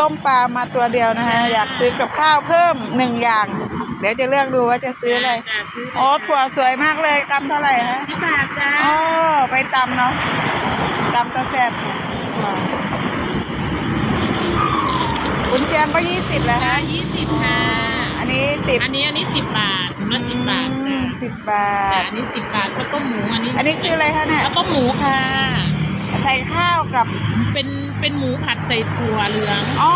ต้มปลามาตัวเดียวนะคะอยากซื้อกับข้าวเพิ่มหนึ่งอย่าง เดี๋ยวจะเลือกดูว่าจะซื้ออะไรจ้าซื้อโอ้ถั่วสวยมากเลยกำเท่าไหร่ฮะสิบบาทจ้าอ๋อไปตำเนาะตำตะแซ่บถั่วกุนเชียงก็ยี่สิบแล้วจ้าฮะยี่สิบค่ะ อันนี้สิบอันนี้อันนี้สิบบาทถุงละสิบบาทอืค่ะมสิบบาจ้าทอันนี้สิบบาทข้าวต้มหมูอันนี้อันนี้คืออะไรคะเนี่ย ข้าวต้มหมูค่ะใส่ ข้าวกับเป็นเป็นหมูผัดใส่ถั่วเหลืองอ๋อ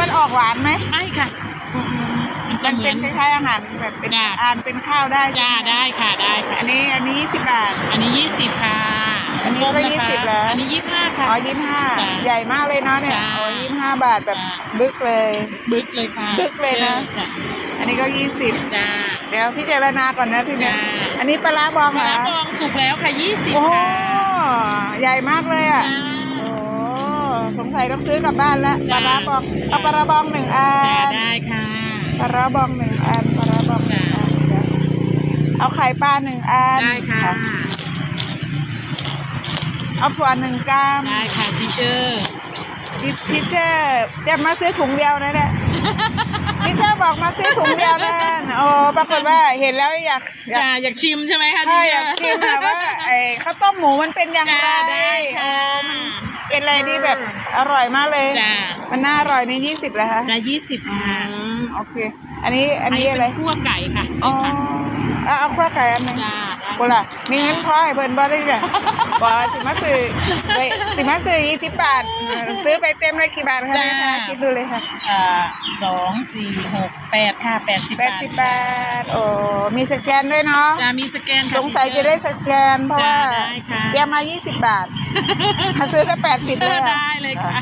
มันออกหวานไหมไม่ค่ะอืมมันจะมันเหมืเป็อนนคล้ายๆอาหารแบบเป็นจ้ะ อ่านเป็นข้าวได้จ้าใช่หมได้ค่ะได้ค่ะ อันนี้อันนี้สิบบาท อันนี้ยี่สิบค่ะอันนี้ก็ต้มะคะยี่สิบแล้ว อันนี้ยี่สิบห้าค่ะ อ๋อยี่สิบห้าจ้ะใหญ่มากเลยเนาะเนี่ยจ้ะอ๋อยี่สิบห้าบาทแบบจ้ะ บึกเลย บึกเลยค่ะบึกเลยนะจ้าอันนี้ก็ยี่สิบจ้า เดี๋ยวพี่เจารณาก่อนนะพี่เนี่ยจ้ะ อันนี้ปลาร้าบองปเหรลาอร้าบองสุกแล้วค่ะยี่สิบโอ้ค่ะใหญ่มากเลยอะ จ้าโอ้ สงสัยต้องซื้อกลับบ้านละปจ้ะลาร้าบองเอาปลาร้าบองหนึ่งอัจ้านได้ค่ะปลาร้าบองหนึ่งอันปลาร้าบองหนึ่งอันเดี๋ยวเอาไข่ปลาหนึ่งอันได้ค่ะเอาถั่วหนึ่งกรัมได้ค่ะทิเชอร์ทิทิเชอร์จะมาซื้อถุงเดียวนะเนี่ยทิเชอร์บอกมาซื้อถุงเดียวนะโอ้ปรากฏว่าเห็นแล้วอยากอยาก จ้าอยากชิมใช่ไหมคะใช่ทิอเชยาอกร์ ชิมค่ะว่าไอ้ข้าวต้มหมูมันเป็นอย่างไรจ้าได้ค่ะโอ้มัน เป็นอะไรที่แบบอร่อยมากเลย จ้ามันน่าอร่อยในยี่สิบแล้วคะจ้ายี่สิบอืค่ะมโอเค อันนี้อันนี้อะไรเป็นคั่วไก่ค่ะอ๋ใส่อผักเอาเอาข้าวไก่อันหนึง จ้าโบล่ะมีเงินพอให้เพิ่นบ่ได้จ้ะบ่สิมาซื้อไปสิมาซื้อยี่สิบบาทเออซื้อไปเต็มเลยกี่บาทคะเนี่ยคะคิดดูเลยค่ะอ่าสองสี่หกแปดค่ะแปดสิบแปดบาทสิบบาทโอ้มีสแกนด้วยเนาะจ้ามีสแกนค่ะสงสัยจะได้สแกนเพราะว่าจ้ะได้ค่ะ เตรียมมายี่สิบบาทถ้า ซื้อก็แปดสิบเลยอะ ได้เลยค่ะ